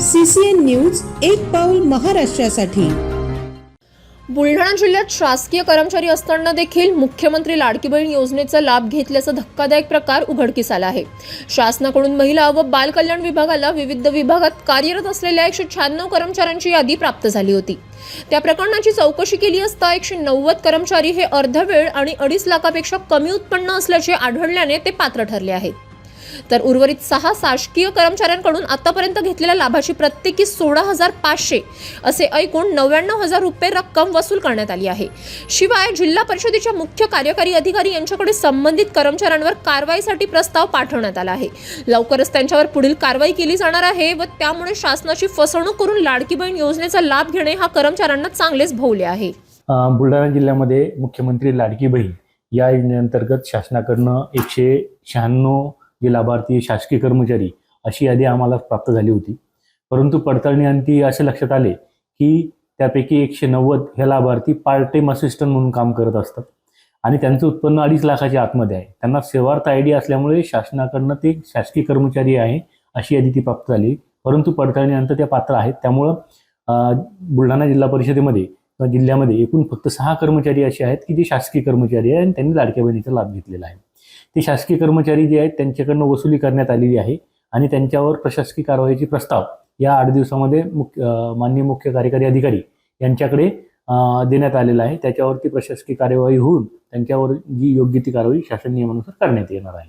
CCN news एक पाऊल महाराष्ट्रासाठी. बुलढाणा जिल्ह्यात शासकीय कर्मचारी असताना देखील मुख्यमंत्री लाडकी बहीण योजनेचा लाभ घेतल्याचा धक्कादायक प्रकार उघडकीस आला आहे. शासनाकडून महिला व बाल कल्याण विभागाला विविध विभागात कार्यरत असलेल्या एकशे शहाण्णव कर्मचाऱ्यांची यादी प्राप्त झाली होती. त्या प्रकरणाची चौकशी केली असता एकशे नव्वद कर्मचारी हे अर्धवेळ आणि अडीच लाखापेक्षा कमी उत्पन्न असल्याचे आढळल्याने ते पात्र ठरले आहेत. तर उर्वरित सहा शासकीय कर्मचाऱ्यांकडून आतापर्यंत घेतलेल्या लाभाची प्रत्येकी सोळा हजार पाचशे असे ऐकून नव्याण्णव हजार रुपये रक्कम वसूल करण्यात आली आहे. शिवाय जिल्हा परिषदेच्या मुख्य कार्यकारी अधिकारी यांच्याकडे संबंधित कर्मचाऱ्यांवर कारवाईसाठी प्रस्ताव पाठवण्यात आला आहे. लवकरच त्यांच्यावर पुढील कारवाई केली जाणार आहे व त्यामुळे शासनाची फसवणूक करून लाडकी बहीण योजनेचा लाभ घेणे हा कर्मचाऱ्यांना चांगलेच भोवले आहे. बुलढाणा जिल्ह्यामध्ये मुख्यमंत्री लाडकी बहीण या योजनेअंतर्गत शासनाकडनं एकशे शहाण्णव जे लाभार्थी शासकीय कर्मचारी अशी यादी आम्हाला प्राप्त झाली होती. परंतु पडताळणीअंती असे लक्षात आले की त्यापैकी एकशे नव्वद हे लाभार्थी पार्ट टाइम असिस्टंट म्हणून काम करत असतात आणि त्यांचं उत्पन्न अडीच लाखाच्या आतमध्ये आहे. त्यांना सेवार्थ आय डी असल्यामुळे शासनाकडनं ते शासकीय कर्मचारी आहे अशी यादी ती प्राप्त झाली. परंतु पडताळणीनंतर त्या पात्र आहेत. त्यामुळं बुलढाणा जिल्हा परिषदेमध्ये किंवा जिल्ह्यामध्ये एकूण फक्त सहा कर्मचारी असे आहेत की जे शासकीय कर्मचारी आहे आणि त्यांनी लाडक्या बहिणीचा लाभ घेतलेला आहे. ते शासकीय कर्मचारी जे आहेत त्यांच्याकडनं वसुली करण्यात आलेली आहे आणि त्यांच्यावर प्रशासकीय कारवाईचे प्रस्ताव या आठ दिवसामध्ये मुख्य माननीय मुख्य कार्यकारी अधिकारी यांच्याकडे देण्यात आलेला आहे. त्याच्यावरती प्रशासकीय कार्यवाही होऊन त्यांच्यावर जी योग्य ती कारवाई शासन नियमानुसार करण्यात येणार आहे.